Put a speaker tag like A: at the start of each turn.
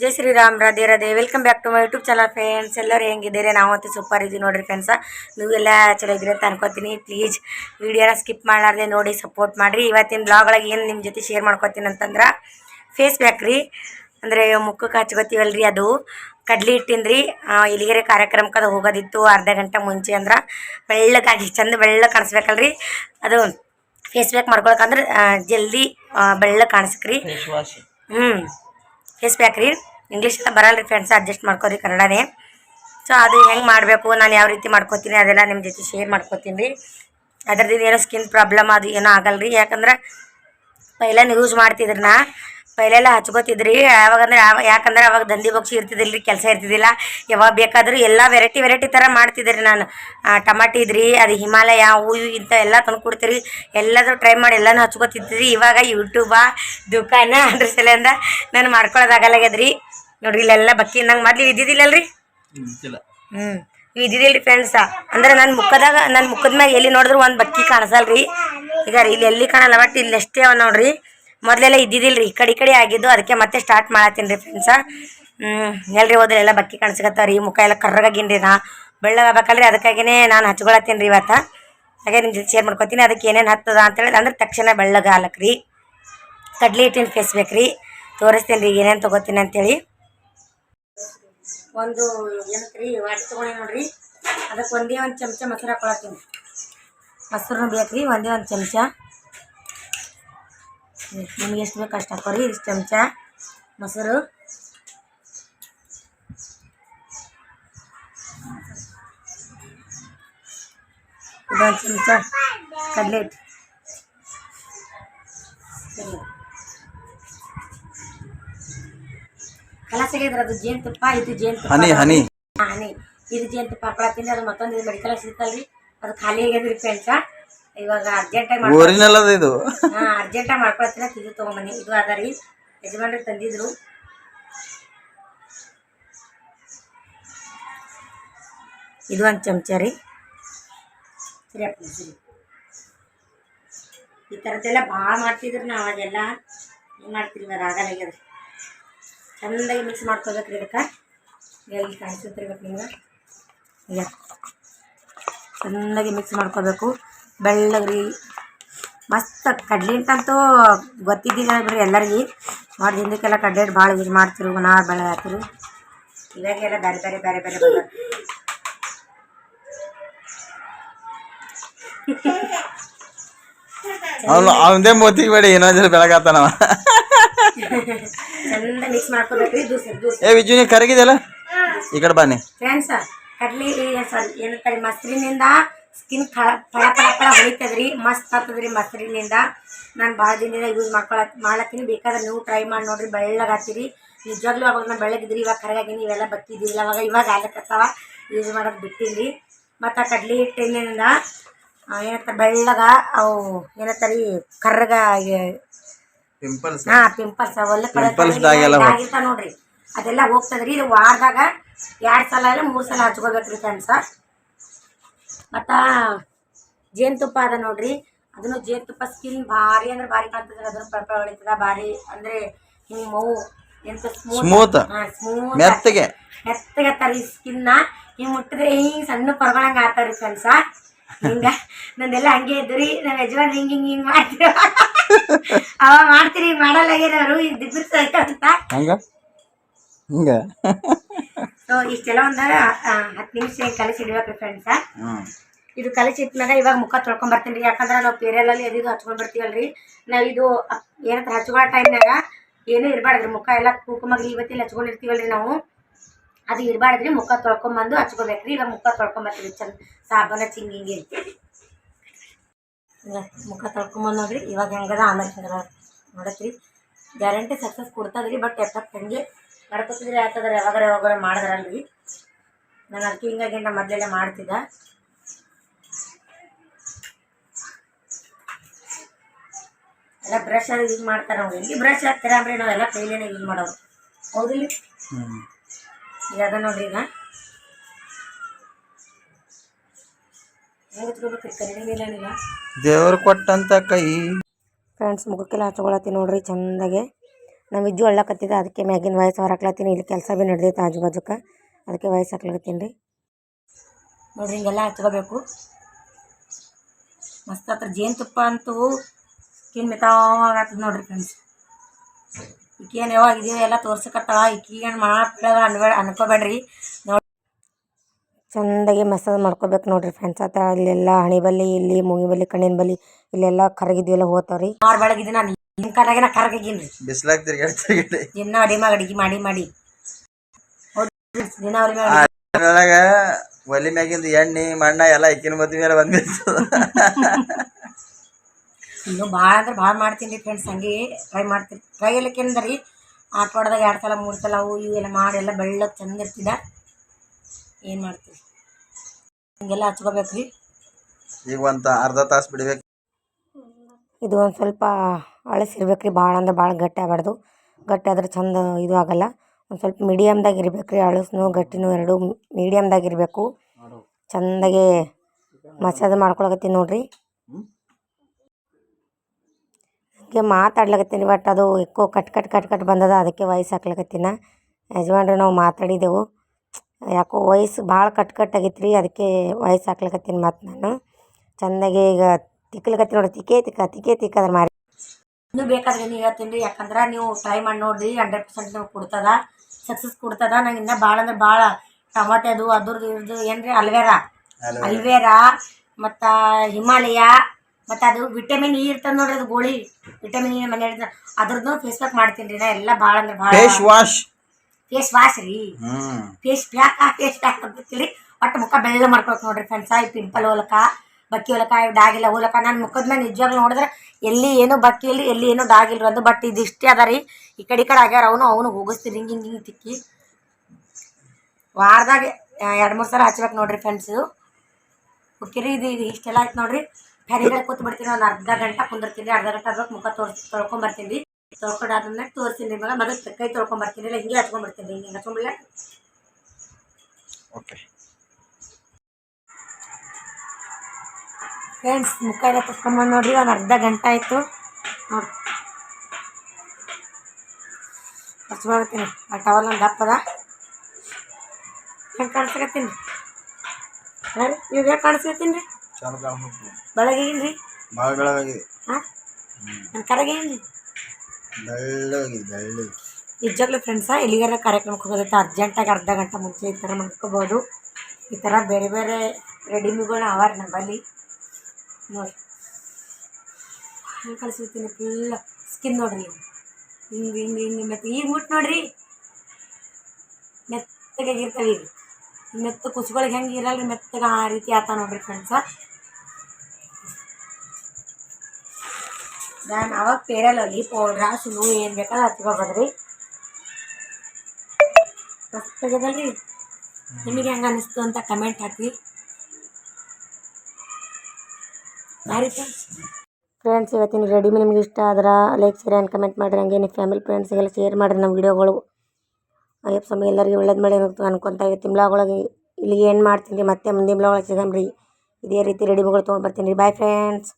A: Jai Shriram Radhe Radhe. Welcome back to my YouTube channel friends ಎಲ್ಲರೂ ಹೆಂಗಿದ್ದೀರಿ? ನಾವು ಅಂತೂ ಸೂಪರ್ ಇದ್ದೀವಿ ನೋಡಿರಿ ಫ್ರೆಂಡ್ಸ ನೀವೆಲ್ಲ ಚಲೋ ಇದ್ದೀರಿ ಅಂತ ಅನ್ಕೋತೀನಿ. ಪ್ಲೀಸ್ ವಿಡಿಯೋನ ಸ್ಕಿಪ್ ಮಾಡಲಾರ್ದೆ ನೋಡಿ ಸಪೋರ್ಟ್ ಮಾಡಿರಿ. ಇವತ್ತಿನ ಬ್ಲಾಗ್ ಒಳಗೆ ಏನು ನಿಮ್ಮ ಜೊತೆ ಶೇರ್ ಮಾಡ್ಕೋತೀನಿ ಅಂತಂದ್ರೆ ಫೇಸ್ ಬ್ಯಾಕ್ ರೀ. ಅಂದರೆ ಮುಖಕ್ಕೆ ರೀ ಅದು. ಕಡ್ಲಿ ಹಿಟ್ಟಿಂದ್ರಿ ಇಲ್ಲಿಗೆರೆ ಕಾರ್ಯಕ್ರಮಕ್ಕೆ ಅದು ಹೋಗೋದಿತ್ತು. ಅರ್ಧ ಗಂಟೆ ಮುಂಚೆ ಅಂದ್ರೆ ಬೆಳ್ಳಗಾಗಿ ಚಂದ ಬೆಳ್ಳ ಕಾಣಿಸ್ಬೇಕಲ್ರಿ. ಅದು ಫೇಸ್ ಬ್ಯಾಕ್ ಮಾಡ್ಕೊಳಕಂದ್ರೆ ಜಲ್ದಿ ಬೆಳ್ಳ ಕಾಣಿಸ್ಕ್ರಿ ಹ್ಞೂ ಫೇಸ್ ಪ್ಯಾಕ್ ರೀ ಇಂಗ್ಲೀಷ್ ಎಲ್ಲ ಬರಲ್ಲ ರೀ ಫ್ರೆಂಡ್ಸ್ ಅಡ್ಜಸ್ಟ್ ಮಾಡ್ಕೋರಿ ಕನ್ನಡನೇ. ಸೊ ಅದು ಹೆಂಗೆ ಮಾಡಬೇಕು, ನಾನು ಯಾವ ರೀತಿ ಮಾಡ್ಕೋತೀನಿ, ಅದೆಲ್ಲ ನಿಮ್ಮ ಜೊತೆ ಶೇರ್ ಮಾಡ್ಕೋತೀನಿ. ರೀ ಅದರದ್ದು ಏನೋ ಸ್ಕಿನ್ ಪ್ರಾಬ್ಲಮ್ ಅದು ಏನೋ ಆಗಲ್ಲ ರೀ ಯಾಕಂದ್ರೆ, ಪೈಲನ್ ಯೂಸ್ ಮಾಡ್ತಿದ್ರು ನಾ ಪೈಲೆಲ್ಲ ಹಚ್ಕೋತಿದ್ರಿ. ಯಾವಾಗ ಆವಾಗ ಯಾಕಂದ್ರೆ ಅವಾಗ ದಂಧಿ ಬಕ್ಷಿ ಇರ್ತಿದ್ದಿಲ್ಲ ರೀ ಕೆಲಸ ಇರ್ತಿದ್ದಿಲ್ಲ. ಯಾವಾಗ ಬೇಕಾದರೂ ಎಲ್ಲ ವೆರೈಟಿ ವೆರೈಟಿ ಥರ ಮಾಡ್ತಿದ್ರಿ ನಾನು. ಟಮಾಟಿ ಇದ್ರಿ ಅದು ಹಿಮಾಲಯ ಹೂವು ಇಂಥ ಎಲ್ಲ ತಂದು ಕೊಡ್ತೀರಿ. ಎಲ್ಲಾದರೂ ಟ್ರೈ ಮಾಡಿ ಎಲ್ಲನೂ ಹಚ್ಕೋತಿದ್ರಿ ಇವಾಗ ಯೂಟ್ಯೂಬ ದುಕಾನ ಅದ್ರ ಸಲಿಂದ ನಾನು ಮಾಡ್ಕೊಳ್ಳೋದಾಗಲ್ಲಾಗ್ಯದ್ರಿ ನೋಡ್ರಿ ಇಲ್ಲೆಲ್ಲ ಬಕ್ಕಿ ನಂಗೆ ಮೊದ್ಲು ಇದ್ದಿದ್ದಿಲ್ಲಲ್ರಿ? ಹ್ಞೂ ಇದ್ದಿದ್ದಿಲ್ಲ ರೀ ಫ್ರೆಂಡ್ಸ ಅಂದ್ರೆ ನನ್ನ ಮುಖದಾಗ ನನ್ನ ಮುಖದ ಮ್ಯಾಗ ಎಲ್ಲಿ ನೋಡಿದ್ರು ಒಂದು ಬಕ್ಕಿ ಕಾಣಿಸಲ್ರಿ. ಈಗ ರೀ ಇಲ್ಲಿ ಎಲ್ಲಿ ಕಾಣಲ್ಲ ಬಟ್ ಇಲ್ಲಿ ಎಷ್ಟೇ ಅವ ನೋಡ್ರಿ. ಮೊದಲೆಲ್ಲ ಇದ್ದಿದ್ದಿಲ್ಲ ರೀ ಈ ಕಡೆ ಕಡೆ ಆಗಿದ್ದು ಅದಕ್ಕೆ ಮತ್ತೆ ಸ್ಟಾರ್ಟ್ ಮಾಡತ್ತೀನಿ ರೀ ಫ್ರೆಂಡ್ಸ ಎಲ್ರಿ ಹೋದ್ರೆಲ್ಲ ಬಕ್ಕಿ ಕಾಣಿಸ್ಕತ್ತಾವ ರೀ ಮುಖ ಎಲ್ಲ ಕರ್ರಗಾಗಿನ್ರಿ ನಾ. ಬೆಳ್ಳಗಾಗಬೇಕಲ್ರಿ ಅದಕ್ಕಾಗಿನೇ ನಾನು ಹಚ್ಕೊಳತ್ತೀನಿ ರೀ ಇವತ್ತು. ಹಾಗೆ ನಿಮ್ಮ ಜೊತೆ ಶೇರ್ ಮಾಡ್ಕೊತೀನಿ, ಅದಕ್ಕೆ ಏನೇನು ಹತ್ತದ ಅಂತೇಳಿ, ಅಂದ್ರೆ ತಕ್ಷಣ ಬೆಳ್ಳಗ ಹಾಲಕ್ಕೆ ರೀ ಕಡ್ಲಿ ಹಿಟ್ಟಿನ ಫೇಸ್ ಬೇಕು ರೀ ತೋರಿಸ್ತೀನಿ ರೀ ಏನೇನು ತೊಗೋತೀನಿ ಅಂತೇಳಿ. ಒಂದು ಏನಕ್ಕೆ ರೀ ವಾಟಿ ತೊಗೊಂಡಿ ನೋಡ್ರಿ. ಅದಕ್ಕೆ ಒಂದೇ ಒಂದು ಚಮಚ ಮೊಸರು ಹಾಕೊಳತ್ತೀನಿ. ಮೊಸರು ಬೇಕು ರೀ ಒಂದೇ ಒಂದು ಚಮಚ. ನಿಮ್ಗೆ ಎಷ್ಟು ಬೇಕು ಅಷ್ಟು ಹಾಕೋರಿ ಇಷ್ಟು ಚಮಚ ಮೊಸರು. ಇದೊಂದು ಚಮಚ ಕಡಲೆ ಹಿಟ್ಟು ಕಲಸಾಗಿದ್ರೆ ಅದು ಜೇನುತುಪ್ಪ ಇದು ಜೇನುತುಪ್ಪ
B: ಹನಿ ಹನಿ.
A: ಇದು ಜೇನುತುಪ್ಪ ಹಾಕೊಳತ್ತೀನಿ ಅದು ಮತ್ತೊಂದು ಮೆಡಿಕಲ್ ಸಿಗ್ತಲ್ರಿ. ಅದು ಖಾಲಿ ಆಗ್ಯದ್ರಿ ಫ್ರೆಂಡ್ಸ. ಇವಾಗ ಅರ್ಜೆಂಟಾಗಿ ಮಾಡ್ಕೊ
B: ಊರಿನೆಲ್ಲ ಇದು.
A: ಹಾ ಅರ್ಜೆಂಟಾಗಿ ಇದು ತೊಗೊಂಬನ್ನಿ. ಇದು ಅದ ರೀ. ತಂದಿದ್ರು. ಇದು ಒಂದು ಚಮಚ ರೀ. ಸರಿ ಅಪ್ಪ ಸರಿ ಈ ಥರದ್ದೆಲ್ಲ ಭಾಳ ಮಾಡ್ತಿದ್ರು ನಾವು ಅವಾಗೆಲ್ಲ ಏನು ಮಾಡ್ತೀರಿ ಇವಾಗ ಚಂದಾಗಿ ಚೆಂದಾಗಿ ಮಿಕ್ಸ್ ಮಾಡ್ಕೋಬೇಕ್ರಿ ಇದಕ್ಕೆ. ಕಾಣಿಸುತ್ತಿರ್ಬೇಕು ನಿಮ್ಗೆ? ಈಗ. ಚೆನ್ನಾಗಿ ಮಿಕ್ಸ್ ಮಾಡ್ಕೋಬೇಕು. ಬೆಳ್ಳಗ್ರಿ. ಮಸ್ತ್ ಕಡ್ಲಿ ಹಿಟ್ಟಂತೂ ಗೊತ್ತಿದ್ದಿಲ್ಲ ಬಿಡ್ರಿ ಎಲ್ಲರಿಗೆ. ಮಾಡಿ ಹಿಂದಕ್ಕೆಲ್ಲ ಕಡ್ಲೆ ಹಿಟ್ಟು ಭಾಳ ಯೂಸ್ ಮಾಡ್ತಿರು ನಾ ಬೆಳೆ ಹಾಕಿರು ಇವಾಗೆಲ್ಲ ಬೇರೆ ಬೇರೆ ಬೇರೆ ಬೇರೆ ಬಂದ
B: ಅವನು ಅವನದೇ ಮೋತಿಗೆ ಬೇಡ ಏನೋ ಬೆಳಗಾತಾನವ
A: ಚಂದ ಮಿಕ್ಸ್ ಮಾಡ್ಕೋಬೇಕ್ರಿ
B: ಏ ವಿಜು ನೀ ಕರಗಿದೆಲ್ಲ ಈ ಕಡೆ ಬನ್ನಿ
A: ಫ್ರೆಂಡ್ಸ್ ಕಡ್ಲಿ ಸಾರಿ ಏನಕ್ಕೆ ಮೊಸರಿನಿಂದ ಸ್ಕಿನ್ ಫಳ ಫಳ ಫಳ ಫಳ ಹೊಳಿತದ್ರಿ ಮಸ್ತ್ ಆಗ್ತದ್ರಿ ಮೊಸರಿನಿಂದ. ನಾನು ಭಾಳ ದಿನದಿಂದ ಯೂಸ್ ಮಾಡ್ಕೊಳ ಮಾಡ್ಲತ್ತೀನಿ. ಬೇಕಾದ್ರೆ ನೀವು ಟ್ರೈ ಮಾಡಿ ನೋಡ್ರಿ ಬೆಳ್ಳಗಾಗ್ತೀರಿ ನಿಜವಾಗ್ಲೂ ಅವಾಗ ನಾನು ಬೆಳ್ಳಗಿದ್ರಿ ಇವಾಗ ಕರಗಾಗಿನಿ ಇವೆಲ್ಲ ಬತ್ತಿದ್ದಿಲ್ಲ ಅವಾಗ ಇವಾಗ ಆಗತ್ತವ ಯೂಸ್ ಮಾಡೋದು ಬಿಟ್ಟಿಲ್ಲ ಮತ್ತು ಆ ಕಡ್ಲಿ ಹಿಟ್ಟಿನಿಂದ ಏನತ್ತ ಬೆಳ್ಳಗ ಅವು ಏನತ್ತರಿ ಕರ್ರಗ
B: ಪಿಂಪಲ್ಸ್
A: ಹಾ ಪಿಂಪಲ್ಸ್ ಅವೆಲ್ಲ ಆಗಿರ್ತಾವ ನೋಡ್ರಿ. ಅದೆಲ್ಲ ಹೋಗ್ತದ್ರಿ. ಇದು ವಾರದಾಗ ಎರಡು ಸಲ ಇಲ್ಲ ಮೂರು ಸಲ ಹಚ್ಕೋಬೇಕ್ರಿ ಫ್ರೆಂಡ್ಸ ಮತ್ತು ಜೇನುತುಪ್ಪ ಅದ ನೋಡ್ರಿ. ಅದನ್ನು ಜೇನುತುಪ್ಪ ಸ್ಕಿನ್ ಭಾರಿ ಅಂದ್ರೆ ಭಾರಿ ಕಾಣ್ತದೆ. ಅದ್ರ ಪ್ರಭಾವ ಹೊಳಿತದ ಭಾರಿ ಅಂದ್ರೆ ಹಿಂಗೆ ಮೌ ಎಂತ. ಸ್ಮೂತ್
B: ಮೆತ್ತಗೆ.
A: ಮೆತ್ತಗತ್ತಾರಿ ಸ್ಕಿನ್ನ ಹಿಂಗೆ ಮುಟ್ಟಿದ್ರೆ ಹಿಂಗೆ ಸಣ್ಣ ಪರ್ಗೊಳಂಗೆ ಆತಾರಿ ಫ್ರೆಂಡ್ಸ ಹಿಂಗ. ನಂದೆಲ್ಲ ಹಂಗೆ ಇದ್ರಿ ನಮ್ಮ ಯಜಮಾನ್ ಹಿಂಗೆ ಹಿಂಗೆ ಹಿಂಗೆ ಮಾಡ್ತೀರ. ಅವ ಮಾಡ್ತೀರಿ ಈಗ ಅವರು. ಈಗ ದಿಬ್ಬರ್ಸ್ ಅಂತ.
B: ಹಂಗ.
A: ಸೊ ಇಷ್ಟೆಲ್ಲ ಒಂದು ಹತ್ತು ನಿಮಿಷ ಕಲಿಸಿ ಫ್ರೆಂಡ್ಸ ಇದು ಕಲಸಿ ಇವಾಗ ಮುಖ ತೊಳ್ಕೊಂಡ್ ಬರ್ತೀನಿ ರೀ. ಯಾಕಂದ್ರೆ ನಾವು ಪೇರೆಲಲ್ಲಿ ಅದು ಹಚ್ಕೊಂಡು ಬರ್ತೀವಲ್ರಿ ನಾವು ಇದು ಏನಂತ ಹಚ್ಕೊಳ್ಳೋ ಟೈಮ್ನಾಗ ಏನೂ ಇರಬಾರ್ದ್ರಿ ಮುಖ ಎಲ್ಲ ಕುಂಕುಮಗ್ಲಿ ಇವತ್ತಿಲ್ಲಿ ಹಚ್ಕೊಂಡಿರ್ತೀವಲ್ರಿ ನಾವು. ಅದು ಇರಬಾರ್ದ್ರಿ ಮುಖ ತೊಳ್ಕೊಂಬಂದು ಹಚ್ಕೋಬೇಕ್ರಿ ಇವಾಗ ಮುಖ ತೊಳ್ಕೊಂಬರ್ತೀವಿ ಚಂದ ಸಾಬನ ಚಿಂಗಿ ಹಿಂಗೆ ಈಗ ಮುಖ ತೊಳ್ಕೊಂಬಂದು ನೋಡ್ರಿ. ಇವಾಗ ಹೆಂಗದ? ಆಮೇಲೆ ಹೆಂಗದ ನೋಡತ್ರಿ ಗ್ಯಾರಂಟಿ ಸಕ್ಸಸ್ ಕೊಡ್ತದ್ರಿ. ಬಟ್ ಎಫೆಕ್ಟ್ ಹಂಗೆ ನಡ್ಕೋತಿದ್ರೆ ಆಗ್ತದ್ರಿ ಯಾವಾಗಾರ ಯಾವಾಗಾರ ಮಾಡಿದ್ರಲ್ರಿ ನಾನು ಅದಕ್ಕೆ ಹಿಂಗಾಗಿ ನಾ ಮೊದಲೆಲ್ಲ ಮಾಡ್ತಿದ್ದೆ. ಎಲ್ಲ ಬ್ರಷ್ ಅದು ಯೂಸ್ ಮಾಡ್ತಾರೆ ನಾವು ಎಲ್ಲಿ ಬ್ರಷ್ ಹಾಕ್ತಾರೆ ಅಂದ್ರೆ ನಾವೆಲ್ಲ ಕೈಲೇನೆ ಯೂಸ್ ಮಾಡೋದು. ಹೌದಿಲ್ಲ ಈಗ ಅದ ನೋಡ್ರಿ ಈಗ.
B: ದೇವ್ರು ಕೊಟ್ಟಂತ ಕೈ.
A: ಫ್ರೆಂಡ್ಸ್ ಮುಖಕ್ಕೆಲ್ಲ ಹಚ್ಕೊಳತ್ತಿ ನೋಡ್ರಿ ಚಂದಾಗೆ. ನಮ್ಮ ವಿಜ್ಜು ಅಳ್ಳಕತ್ತಿದ್ದ ಅದಕ್ಕೆ ಮ್ಯಾಗಿನ ವಾಯ್ಸ್ ಹೊರಕ್ಲತ್ತೀನಿ ಇಲ್ಲಿ ಕೆಲಸ ಭೀ ನಡೆದೈತೆ ಆಜು ಬಾಜುಕ ಅದಕ್ಕೆ ವಯಸ್ಸು ಹಾಕ್ಲತ್ತೀನಿ ರೀ. ನೋಡ್ರಿ, ಹಿಂಗೆಲ್ಲ ಹಚ್ಕೋಬೇಕು. ಮಸ್ತ್ ಹತ್ರ ಜೇನುತುಪ್ಪ ಅಂತೂ ಸ್ಕಿನ್ ಮಿತಾವಾಗತ್ತದ ನೋಡ್ರಿ ಫ್ರೆಂಡ್ಸ್. ಈಕೇನು ಯಾವಾಗ ಇದೀವಿ ಎಲ್ಲ ತೋರ್ಸಕತ್ತಾಳ ಏನು ಮಾಡಾಡ ಅನ್ಬೇಡ ಅನ್ಕೋಬೇಡ್ರಿ. ನೋಡಿ ಚಂದಾಗಿ ಮಸಾಜ್ ಮಾಡ್ಕೋಬೇಕು ನೋಡ್ರಿ ಫ್ರೆಂಡ್ಸ್ ಆತ ಇಲ್ಲೆಲ್ಲ ಹಣಿ ಬಲ್ಲಿ ಇಲ್ಲಿ ಮೂಗಿ ಬಲ್ಲಿ ಕಣ್ಣಿನ ಬಲ್ಲಿ ಇಲ್ಲೆಲ್ಲ ಕರಗಿದ್ವೆಲ್ಲ ಹೋಗ್ತಾವ್ರಿ. ಆರು ಬೆಳಗಿದ್ದು ನಾನು. ನಿಮ್ಮ ನಾ ಕರಗಿದ್ದೀನಿ.
B: ಬಿಸ್ಲಾಗ ತಿರ್ಗಾಡಿ ತಿರ್ಗಾಡಿ
A: ದಿನ ಅಡಿಮಾಗ ಅಡಿಗೆ ಮಾಡಿ ಮಾಡಿ. ದಿನ
B: ಅದ್ರೊಳಗ ಒಲಿ ಮ್ಯಾಗಿಂದ ಎಣ್ಣೆ ಮಣ್ಣ ಎಲ್ಲ ಇಕ್ಕಿನ ಮದ್ವೆ ಮೇಲೆ ಬಂದಿರ್ತದ
A: ಇನ್ನು ಭಾಳ ಅಂದ್ರೆ ಭಾಳ ಮಾಡ್ತೀನಿ ರೀ ಫ್ರೆಂಡ್ಸ್ ಹಂಗೆ ಟ್ರೈ ಮಾಡ್ತೀನಿ. ಟ್ರೈ ಎಲ್ಲಕ್ಕೇಂದ ರೀ? ಆಡ್ದಾಗ ಎರಡು ಸಲ ಮೂರು ಸಲ ಅವು ಇವು ಎಲ್ಲ ಮಾಡಿ ಎಲ್ಲ ಬೆಳ್ಳಗೆ ಚಂದ ಇರ್ತಿದ್ದ ಏನು ಮಾಡ್ತೀರಿ? ಹಿಂಗೆಲ್ಲ ಹಚ್ಕೋಬೇಕು ರೀ
B: ಈಗ ಒಂದು ಅರ್ಧ ತಾಸು ಬಿಡಬೇಕು.
A: ಇದು ಒಂದು ಸ್ವಲ್ಪ ಅಳಸಿರ್ಬೇಕು ರೀ ಭಾಳ ಅಂದ್ರೆ ಭಾಳ ಗಟ್ಟಿ ಆಗಬಾರ್ದು. ಗಟ್ಟಿ ಆದ್ರೆ ಚಂದ ಇದು ಆಗೋಲ್ಲ. ಒಂದು ಸ್ವಲ್ಪ ಮೀಡಿಯಮ್ದಾಗ ಇರ್ಬೇಕು ರೀ ಅಳಸ್ನೂ ಗಟ್ಟಿನೂ ಎರಡು ಮೀಡಿಯಮ್ದಾಗ ಇರಬೇಕು. ಚಂದಾಗೆ ಮಸಾಜ್ ಮಾಡ್ಕೊಳಕತ್ತೀನಿ ನೋಡ್ರಿ. ಹಂಗೆ ಮಾತಾಡ್ಲಕತ್ತೀನಿ ಬಟ್ ಅದು echo cut cut cut cut ಬಂದದ ಅದಕ್ಕೆ ವಯಸ್ಸು ಹಾಕ್ಲಕತ್ತಿನ. ಯಜಮಾನ್ರಿ ನಾವು ಮಾತಾಡಿದೆವು. ಯಾಕೋ ವಯಸ್ಸು ಭಾಳ ಕಟ್ ಕಟ್ ಆಗೈತೆ ರೀ ಅದಕ್ಕೆ ವಯಸ್ಸು ಹಾಕ್ಲಿಕತ್ತೀನಿ ಮತ್ತು ನಾನು. ಚಂದಾಗಿ ಈಗ ತಿಕ್ಲಕತ್ತೀನಿ ನೋಡಿ ತಿಕ್ಕೇ ತಿಕ್ಕ ತಿಕ್ಕೇ ತಿಕ್ಕ ಅದ್ರ ಮಾರಿ. ಇನ್ನೂ ಬೇಕಾದ್ರೆ ನೀವು ಹೇಳ್ತೀನಿ ರೀ ಯಾಕಂದ್ರೆ ನೀವು ಟ್ರೈ ಮಾಡಿ ನೋಡಿರಿ ಹಂಡ್ರೆಡ್ ಪರ್ಸೆಂಟ್ ನಿಮ್ಗೆ ಕೊಡ್ತದ ಸಕ್ಸಸ್ ಕೊಡ್ತದ. ನಂಗೆ ಇನ್ನೂ ಭಾಳ ಅಂದ್ರೆ ಭಾಳ ಟೊಮಾಟೋದು ಅದ್ರದ್ದು ಇರ್ದು ಏನು ರೀ ಅಲ್ವೇರಾ. ಅಲ್ವೇರಾ ಮತ್ತು ಹಿಮಾಲಯ ಮತ್ತು ಅದು ವಿಟಮಿನ್ ಇ ಇರ್ತದೆ ನೋಡ್ರಿ ಅದು ಗೋಳಿ. ವಿಟಮಿನ್ ಇ ಮನೆ ಅದ್ರದ್ದು ಫೇಸ್ ಪ್ಯಾಕ್ ಮಾಡ್ತೀನಿ ರೀ ನಾ ಎಲ್ಲ ಭಾಳ ಅಂದ್ರೆ ಭಾಳ
B: ಫೇಸ್ ವಾಶ್
A: ಫೇಸ್ ವಾಶ್ ರೀ.
B: ಹ್ಮ್.
A: ಫೇಸ್ ಪ್ಯಾಕ್ ಫೇಸ್ ಪ್ಯಾಕ್ ಅಂತೀರಿ ಒಟ್ಟು ಮುಖ ಬೆಳ್ಳ ಮಾಡ್ಕೊಳಕ್ ನೋಡ್ರಿ ಫ್ರೆಂಡ್ಸ್ ಈ ಪಿಂಪಲ್ ಹೋಲಕ ಬಕ್ಕಿ ಹೋಲಕ ಡಾಗಿಲ್ಲ ಹೋಲಕ ನಾನು ಮುಖದ ಮೇಲೆ ನಿಜವಾಗ್ಲೂ ನೋಡಿದ್ರೆ ಎಲ್ಲಿ ಏನು ಬಕ್ಕಿ ಇಲ್ಲಿ ಎಲ್ಲಿ ಏನು ಡಾಗಿಲ್ರಿ ಅಂದ್ರೆ ಬಟ್ ಇದು ಇಷ್ಟೇ ಅದ ರೀ. ಈ ಕಡೆ ಈ ಕಡೆ ಆಗ್ಯಾರ ಅವನು ಅವನು ಹೋಗಿಸ್ತೀರಿ ಹಿಂಗೆ ಹಿಂಗೆ ಹಿಂಗೆ ತಿಕ್ಕಿ. ವಾರದಾಗ ಎರಡು ಮೂರು ಸಲ ಹಚ್ಬೇಕು ನೋಡ್ರಿ ಫ್ರೆಂಡ್ಸ್ ಹುಕ್ಕಿರಿ ಇದು ಇದು ಇಷ್ಟೆಲ್ಲ ಆಯ್ತು ನೋಡ್ರಿ. ಫ್ಯಾನಿಗೆ ಕೂತ್ ಬಿಡ್ತೀನಿ ಒಂದು ಅರ್ಧ ಗಂಟೆ ಕುಂದಿರ್ತೀನಿ ಅರ್ಧ ಗಂಟೆ ಆದ್ಮೇಲೆ ಮುಖ ತೋರ್ಸಿ ತೊಳ್ಕೊಂಬರ್ತೀನಿ ರೀ ತೊಳ್ಕೊಂಡಾದ್ಮೇಲೆ ತೋರಿಸ್ತೀನಿ ಇವಾಗ. ಮೊದಲು ಕೈ ತೊಳ್ಕೊಂಬರ್ತೀನಿ ಇಲ್ಲ ಹಿಂಗೆ ಹಚ್ಕೊಂಡ್ಬಿಡ್ತೀನಿ ಬರ್ತೀನಿ ಹಿಂಗೆ ಹಚ್ಕೊಂಬಿಡ್ಲ
B: ಓಕೆ
A: ಫ್ರೆಂಡ್ಸ್ ಮುಖ ಎಲ್ಲ ತೊಳ್ಕೊಂಬಂದು ನೋಡ್ರಿ. ಒಂದು ಅರ್ಧ ಗಂಟೆ ಆಯಿತು. ನೋಡಿ. ಹಚ್ಕೊಳ್ತೀನಿ ಆ ಟವಲ್ ಒಂದು ದಪ್ಪದ ಹೆಂಗೆ ಕಾಣಿಸ್ಕತ್ತೀನಿ? ರೀ ಇವಾಗ ಹೇಗೆ ಕಾಣಿಸ್ಕತ್ತೀನಿ ರೀ? ಬೆಳಗ್ಗೆ ರೀ
B: ಭಾಳ ಬೆಳಗಾಗಿದೆ.
A: ಹಾಂ? ನಾನು ಕರಗೇನು ರೀ ನಿಜವಾಗ್ಲೂ ಫ್ರೆಂಡ್ಸ ಎಲ್ಲಿಗಾರ ಕಾರ್ಯಕ್ರಮಕ್ಕೆ ಹೋಗೋದೈತೆ ಅರ್ಜೆಂಟಾಗಿ ಅರ್ಧ ಗಂಟೆ ಮುಂಚೆ ಈ ಥರ ಮಾಡ್ಕೋಬೋದು. ಈ ಥರ ಬೇರೆ ಬೇರೆ ರೆಡಿಮಿಗಳು ಅವಾರ ನಂಬಲ್ಲಿ ನೋಡಿ. ಹೆಂಗೆ ಕಳಿಸಿರ್ತೀನಿ ಫುಲ್ ಸ್ಕಿನ್ ನೋಡ್ರಿ ಹಿಂಗೆ ಹಿಂಗೆ ಹಿಂಗೆ, ಮತ್ತು. ಈಗ ಮುಟ್ಟು ನೋಡ್ರಿ. ಮೆತ್ತಗಾಗಿರ್ತವೆ ಈಗ. ಮೆತ್ತ ಕುಸುಗಳಿಗೆ ಹೆಂಗೆ ಇರಲ್ಲ ಮೆತ್ತಗೆ ಆ ರೀತಿ ಆತ ನೋಡ್ರಿ ಫ್ರೆಂಡ್ಸ ನಾನು ಅವಾಗ ಪೇರಲಲ್ಲಿ ಪೌಡ್ರ ಸುಲು ಏನು ಬೇಕಾದ್ರೆ ಹಚ್ಕೋಬೋದ್ರಿ ಮಸ್ತಾಗದಲ್ರಿ ನಿಮಗೆ ಹೆಂಗೆ ಅನಿಸ್ತು ಅಂತ ಕಮೆಂಟ್ ಹಾಕಿ ಫ್ರೆಂಡ್ಸ್ ಇವತ್ತಿನ ರೆಡಿಮಿ ನಿಮ್ಗೆ ಇಷ್ಟ ಆದ್ರೆ? ಲೈಕ್ ಶೇರ್ ಆ್ಯಂಡ್ ಕಮೆಂಟ್ ಮಾಡಿರಿ. ಹಂಗೆ ನಿಮ್ಮ ಫ್ಯಾಮಿಲಿ ಫ್ರೆಂಡ್ಸ್ಗೆಲ್ಲ ಶೇರ್ ಮಾಡಿರಿ ನಮ್ಮ ವಿಡಿಯೋಗಳು ಅಯ್ಯಪ್ಪ ಸ್ವಾಮಿ, ಎಲ್ಲರಿಗೂ ಒಳ್ಳೇದು ಮಾಡಿ ಅನ್ಕೊತಾ ಇವತ್ತಿನ ಬ್ಲಾಗ್ ಇಲ್ಲಿ ಏನು ಮಾಡ್ತೀನಿ ಮತ್ತೆ ಮುಂದಿನ ಬ್ಲಾಗ್ ಒಳಗೆ ಸಿಗಮ್ರಿ ಇದೇ ರೀತಿ ರೆಡಿಮಿಗಳು ತೊಗೊಂಡು ಬರ್ತೀನಿ. ರೀ ಬಾಯ್ ಫ್ರೆಂಡ್ಸ್